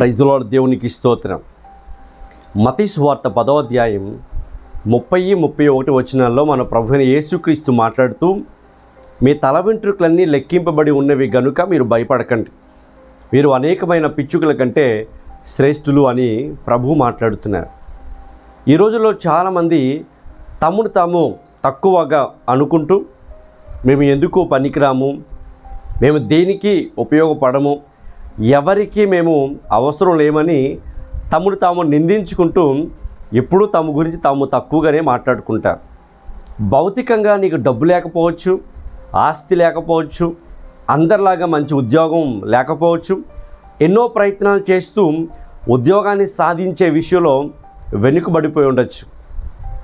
ప్రైజులో దేవునికి స్తోత్రం. మతీశ్వార్త సువార్త పదో అధ్యాయం ముప్పై ముప్పై ఒకటి వచనాల్లో మన ప్రభుని యేసుక్రీస్తు మాట్లాడుతూ మీ తల వెంట్రుకలన్నీ లెక్కింపబడి ఉన్నవి గనుక మీరు భయపడకండి. మీరు అనేకమైన పిచ్చుకల కంటే శ్రేష్ఠులు అని ప్రభు మాట్లాడుతున్నారు. ఈ రోజుల్లో చాలామంది తమను తాము తక్కువగా అనుకుంటూ మేము ఎందుకు పనికిరాము? మేము దేనికి ఉపయోగపడము? ఎవరికి మేము అవసరం లేమని తమను తాము నిందించుకుంటూ ఎప్పుడూ తమ గురించి తాము తక్కువగానే మాట్లాడుకుంటారు. భౌతికంగా నీకు డబ్బు లేకపోవచ్చు ఆస్తి లేకపోవచ్చు అందరిలాగా మంచి ఉద్యోగం లేకపోవచ్చు ఎన్నో ప్రయత్నాలు చేస్తూ ఉద్యోగాన్ని సాధించే విషయంలో వెనుకబడిపోయి ఉండొచ్చు.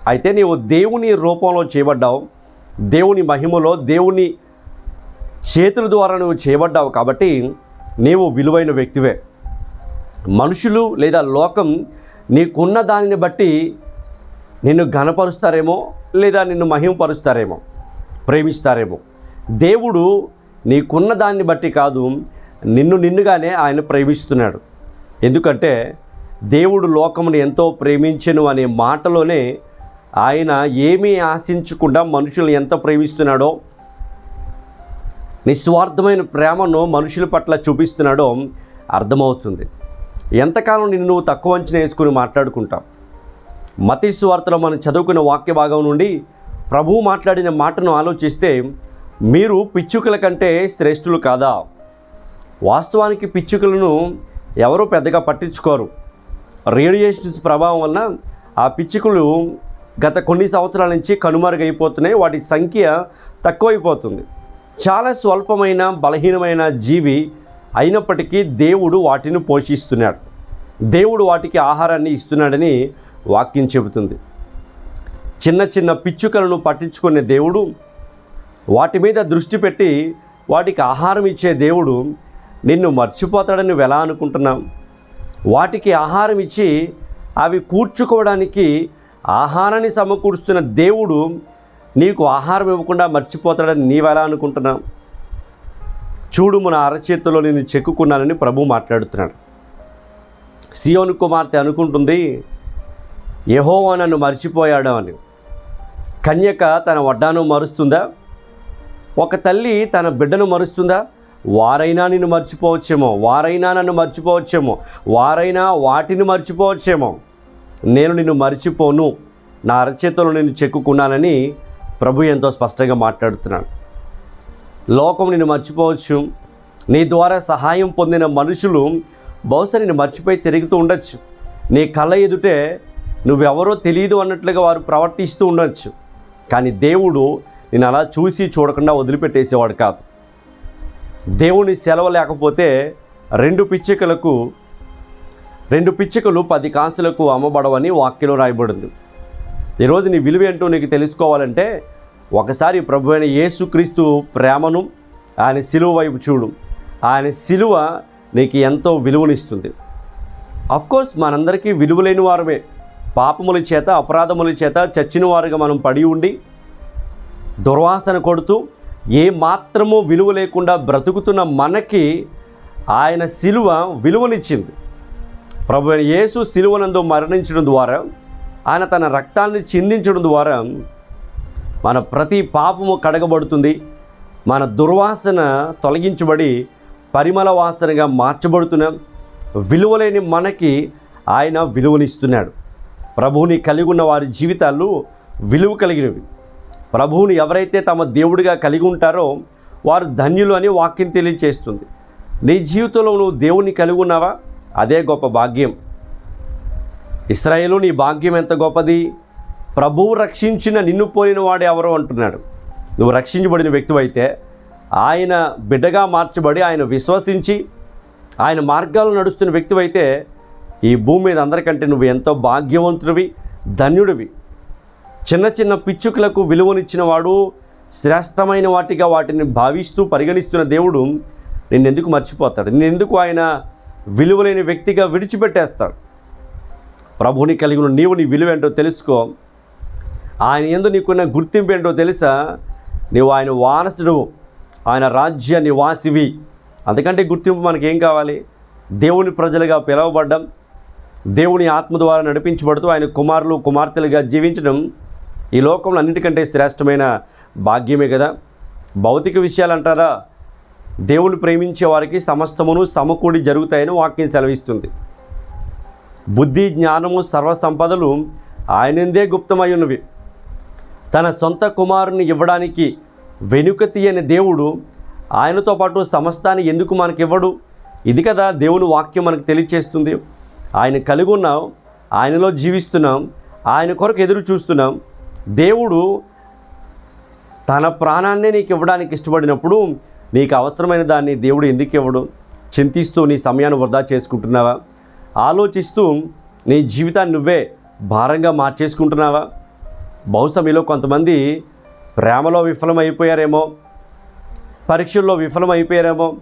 అయితే నీవు దేవుని రూపంలో చేయబడ్డావు దేవుని మహిమలో దేవుని చేతుల ద్వారా నువ్వు చేయబడ్డావు కాబట్టి నీవు విలువైన వ్యక్తివే. మనుషులు లేదా లోకం నీకున్న దానిని బట్టి నిన్ను ఘనపరుస్తారేమో లేదా నిన్ను మహిమపరుస్తారేమో ప్రేమిస్తారేమో. దేవుడు నీకున్న దాన్ని బట్టి కాదు నిన్ను నిన్నుగానే ఆయన ప్రేమిస్తున్నాడు. ఎందుకంటే దేవుడు లోకమును ఎంతో ప్రేమించను అనే మాటలోనే ఆయన ఏమీ ఆశించకుండా మనుషులను ఎంత ప్రేమిస్తున్నాడో నిస్వార్థమైన ప్రేమను మనుషుల పట్ల చూపిస్తున్నాడో అర్థమవుతుంది. ఎంతకాలం నిన్ను నువ్వు తక్కువ అంచనా వేసుకుని మాట్లాడుకుంటాం మతీ స్వార్థలో మనం చదువుకున్న వాక్య భాగం నుండి ప్రభువు మాట్లాడిన మాటను ఆలోచిస్తే మీరు పిచ్చుకల కంటే శ్రేష్ఠులు కాదా? వాస్తవానికి పిచ్చుకలను ఎవరూ పెద్దగా పట్టించుకోరు. రేడియేషన్స్ ప్రభావం వలన ఆ పిచ్చుకలు గత కొన్ని సంవత్సరాల నుంచి కనుమరుగైపోతున్నాయి. వాటి సంఖ్య తక్కువైపోతుంది. చాలా స్వల్పమైన బలహీనమైన జీవి అయినప్పటికీ దేవుడు వాటిని పోషిస్తున్నాడు. దేవుడు వాటికి ఆహారాన్ని ఇస్తున్నాడని వాక్యం చెబుతుంది. చిన్న చిన్న పిచ్చుకలను పట్టించుకునే దేవుడు వాటి మీద దృష్టి పెట్టి వాటికి ఆహారం ఇచ్చే దేవుడు నిన్ను మర్చిపోతాడని ఎలా అనుకుంటున్నాం. వాటికి ఆహారం ఇచ్చి అవి కూర్చుకోవడానికి ఆహారాన్ని సమకూరుస్తున్న దేవుడు నీకు ఆహారం ఇవ్వకుండా మర్చిపోతాడని నీవెలా అనుకుంటున్నావు? చూడు మన అరచేతిలో నేను చెక్కుకున్నానని ప్రభు మాట్లాడుతున్నాడు. సియోను కుమార్తె అనుకుంటుంది యహోవా నన్ను మర్చిపోయాడు అని. కన్యక తన వడ్డాను మరుస్తుందా? ఒక తల్లి తన బిడ్డను మరుస్తుందా? వారైనా నిన్ను మర్చిపోవచ్చేమో వారైనా నన్ను మర్చిపోవచ్చేమో వారైనా వాటిని మర్చిపోవచ్చేమో. నేను నిన్ను మర్చిపోను నా అరచేతిలో నేను చెక్కుకున్నానని ప్రభు ఎంతో స్పష్టంగా మాట్లాడుతున్నాడు. లోకం నిన్ను మర్చిపోవచ్చు. నీ ద్వారా సహాయం పొందిన మనుషులు బహుశా నిన్ను మర్చిపోయి తిరుగుతూ ఉండొచ్చు. నీ కళ్ళ ఎదుటే నువ్వెవరో తెలియదు అన్నట్లుగా వారు ప్రవర్తిస్తూ ఉండొచ్చు. కానీ దేవుడు నేను అలా చూసి చూడకుండా వదిలిపెట్టేసేవాడు కాదు. దేవుని సెలవు లేకపోతే రెండు పిచ్చికలకు రెండు పిచ్చికలు పది కాసులకు అమ్మబడవని వాక్యంలో రాయబడింది. ఈరోజు నీ విలువ ఏంటో నీకు తెలుసుకోవాలంటే ఒకసారి ప్రభు అయిన యేసుక్రీస్తు ప్రేమను ఆయన సిలువ వైపు చూడు. ఆయన సిలువ నీకు ఎంతో విలువనిస్తుంది. కోర్స్ మనందరికీ విలువలేని వారమే. పాపముల చేత అపరాధముల చేత చచ్చిన వారుగా మనం పడి ఉండి దుర్వాసన కొడుతూ ఏ మాత్రమూ విలువ లేకుండా బ్రతుకుతున్న మనకి ఆయన సిలువ విలువనిచ్చింది. ప్రభు అయిన యేసు సిలువనందు మరణించడం ద్వారా ఆయన తన రక్తాన్ని చిందించడం ద్వారా మన ప్రతి పాపము కడగబడుతుంది. మన దుర్వాసన తొలగించబడి పరిమళ వాసనగా మార్చబడుతున్నాం. విలువలేని మనకి ఆయన విలువనిస్తున్నాడు. ప్రభువుని కలిగి ఉన్న వారి జీవితాలు విలువ కలిగినవి. ప్రభువుని ఎవరైతే తమ దేవుడిగా కలిగి ఉంటారో వారు ధన్యులు అని వాక్యం తెలియచేస్తుంది. నీ జీవితంలో నువ్వు దేవుని కలిగి ఉన్నావా? అదే గొప్ప భాగ్యం. ఇస్రాయేలు నీ భాగ్యం ఎంత గొప్పది? ప్రభువు రక్షించిన నిన్ను పోలిన వాడు ఎవరో అంటున్నాడు. నువ్వు రక్షించబడిన వ్యక్తివైతే ఆయన బిడ్డగా మార్చబడి ఆయన విశ్వసించి ఆయన మార్గాలు నడుస్తున్న వ్యక్తివైతే ఈ భూమి మీద అందరికంటే నువ్వు ఎంతో భాగ్యవంతుడివి ధన్యుడివి. చిన్న చిన్న పిచ్చుకలకు విలువనిచ్చిన వాడు శ్రేష్టమైన వాటిగా వాటిని భావిస్తూ పరిగణిస్తున్న దేవుడు నిన్నెందుకు మర్చిపోతాడు? నిన్నెందుకు ఆయన విలువలేని వ్యక్తిగా విడిచిపెట్టేస్తాడు? ప్రభుని కలిగి ఉన్న నీవు నీ విలువ ఏంటో తెలుసుకో. ఆయన ఎందు నీకున్న గుర్తింపు ఏంటో తెలుసా? నీవు ఆయన వారసుడు ఆయన రాజ్య నివాసివి. అందుకంటే గుర్తింపు మనకేం కావాలి? దేవుని ప్రజలుగా పిలువబడ్డం దేవుని ఆత్మ ద్వారా నడిపించబడుతూ ఆయన కుమారులు కుమార్తెలుగా జీవించడం ఈ లోకంలో అన్నిటికంటే శ్రేష్టమైన భాగ్యమే కదా. భౌతిక విషయాలు అంటారా? దేవుని ప్రేమించే వారికి సమస్తమును సమకూడి జరుగుతాయని వాక్యం సెలవిస్తుంది. బుద్ధి జ్ఞానము సర్వసంపదలు ఆయనందే గుప్తమయ్యున్నవి. ఉన్నవి తన సొంత కుమారుని ఇవ్వడానికి వెనుక తీయని దేవుడు ఆయనతో పాటు సమస్తాన్ని ఎందుకు మనకి ఇవ్వడు ఇది కదా దేవుని వాక్యం మనకు తెలియచేస్తుంది. ఆయన కలిగి ఉన్నాం ఆయనలో జీవిస్తున్నాం ఆయన కొరకు ఎదురు చూస్తున్నాం దేవుడు తన ప్రాణాన్నే నీకు ఇవ్వడానికి ఇష్టపడినప్పుడు నీకు అవసరమైన దాన్ని దేవుడు ఎందుకు ఇవ్వడు? చింతిస్తూ నీ సమయాన్ని వృధా చేసుకుంటున్నావా? ఆలోచిస్తూ నీ జీవితాన్ని నువ్వే భారంగా మార్చేసుకుంటున్నావా? బహుశా మీలో కొంతమంది ప్రేమలో విఫలమైపోయారేమో పరీక్షల్లో విఫలమైపోయారేమో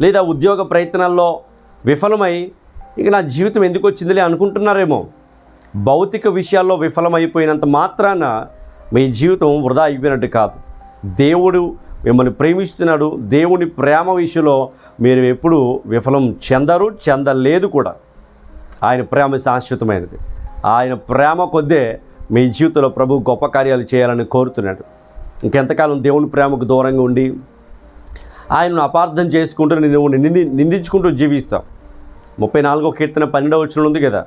లేదా ఉద్యోగ ప్రయత్నాల్లో విఫలమై ఇక నా జీవితం ఎందుకు వచ్చిందిలే అనుకుంటున్నారేమో. భౌతిక విషయాల్లో విఫలమైపోయినంత మాత్రాన మీ జీవితం వృధా అయిపోయినట్టు కాదు. దేవుడు మిమ్మల్ని ప్రేమిస్తున్నాడు. దేవుని ప్రేమ విషయంలో మీరు ఎప్పుడు విఫలం చెందరు చెందలేదు కూడా. ఆయన ప్రేమ శాశ్వతమైనది. ఆయన ప్రేమ కొద్దే మీ జీవితంలో ప్రభు గొప్ప కార్యాలు చేయాలని కోరుతున్నాడు. ఇంకెంతకాలం దేవుని ప్రేమకు దూరంగా ఉండి ఆయనను అపార్థం చేసుకుంటూ నువ్వు నింది నిందించుకుంటూ జీవిస్తావు. ముప్పై నాలుగో కీర్తన పన్నెండవ వచ్చిన ఉంది కదా.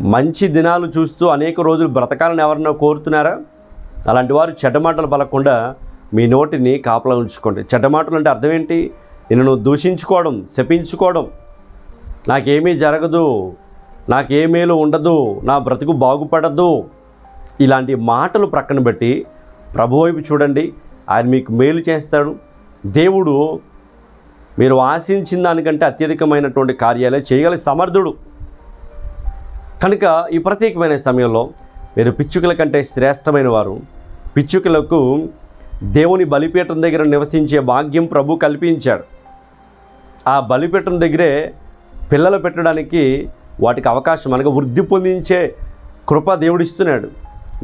మంచి దినాలు చూస్తూ అనేక రోజులు బ్రతకాలని ఎవరన్నా కోరుతున్నారా? అలాంటి వారు చెడ్డమాటలు పలకుండా మీ నోటిని కాపలా ఉంచుకోండి. చెడ్డమాటలు అంటే అర్థం ఏంటి? నిన్ను దూషించుకోవడం శపించుకోవడం నాకేమీ జరగదు నాకేమేలు ఉండదు నా బ్రతుకు బాగుపడదు. ఇలాంటి మాటలు ప్రక్కన పెట్టి ప్రభు వైపు చూడండి ఆయన మీకు మేలు చేస్తాడు. దేవుడు మీరు ఆశించిన దానికంటే అత్యధికమైనటువంటి కార్యాలే చేయగల సమర్థుడు. కనుక ఈ ప్రత్యేకమైన సమయంలో మీరు పిచ్చుకల కంటే శ్రేష్టమైన వారు. పిచ్చుకలకు దేవుని బలిపీఠం దగ్గర నివసించే భాగ్యం ప్రభు కల్పించాడు. ఆ బలిపీఠం దగ్గరే పిల్లలు పెట్టడానికి వాటికి అవకాశం అనగా వృద్ధి పొందించే కృప దేవుడిస్తున్నాడు.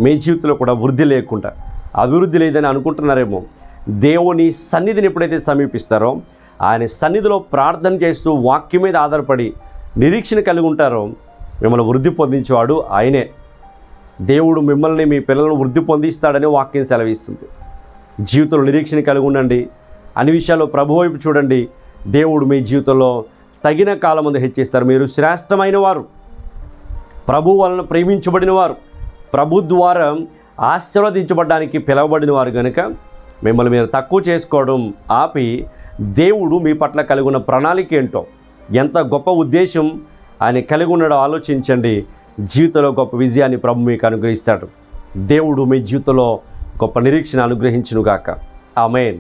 మీ జీవితంలో కూడా వృద్ధి లేకుండా అభివృద్ధి లేదని అనుకుంటున్నారేమో. దేవుని సన్నిధిని ఎప్పుడైతే సమీపిస్తారో ఆయన సన్నిధిలో ప్రార్థన చేస్తూ వాక్యం మీద ఆధారపడి నిరీక్షణ కలిగి ఉంటారో మిమ్మల్ని వృద్ధి పొందించేవాడు ఆయనే. దేవుడు మిమ్మల్ని మీ పిల్లలను వృద్ధి పొందిస్తాడని వాక్యం సెలవిస్తుంది. జీవితంలో నిరీక్షణ కలిగి ఉండండి. అన్ని విషయాల్లో ప్రభు వైపు చూడండి. దేవుడు మీ జీవితంలో తగిన కాలం ముందు హెచ్చిస్తారు. మీరు శ్రేష్టమైన వారు ప్రభు వలన ప్రేమించబడిన వారు ప్రభు ద్వారా ఆశీర్వదించబడడానికి పిలవబడిన వారు కనుక మిమ్మల్ని మీరు తక్కువ చేసుకోవడం ఆపి దేవుడు మీ పట్ల కలిగి ఉన్న ప్రణాళిక ఏంటో ఎంత గొప్ప ఉద్దేశం ఆయన కలిగి ఉన్నాడో ఆలోచించండి. జీవితంలో గొప్ప విజయాన్ని ప్రభు మీకు అనుగ్రహిస్తాడు. దేవుడు మీ జీవితంలో గొప్ప నిరీక్షణ అనుగ్రహించునుగాక. ఆమెన్.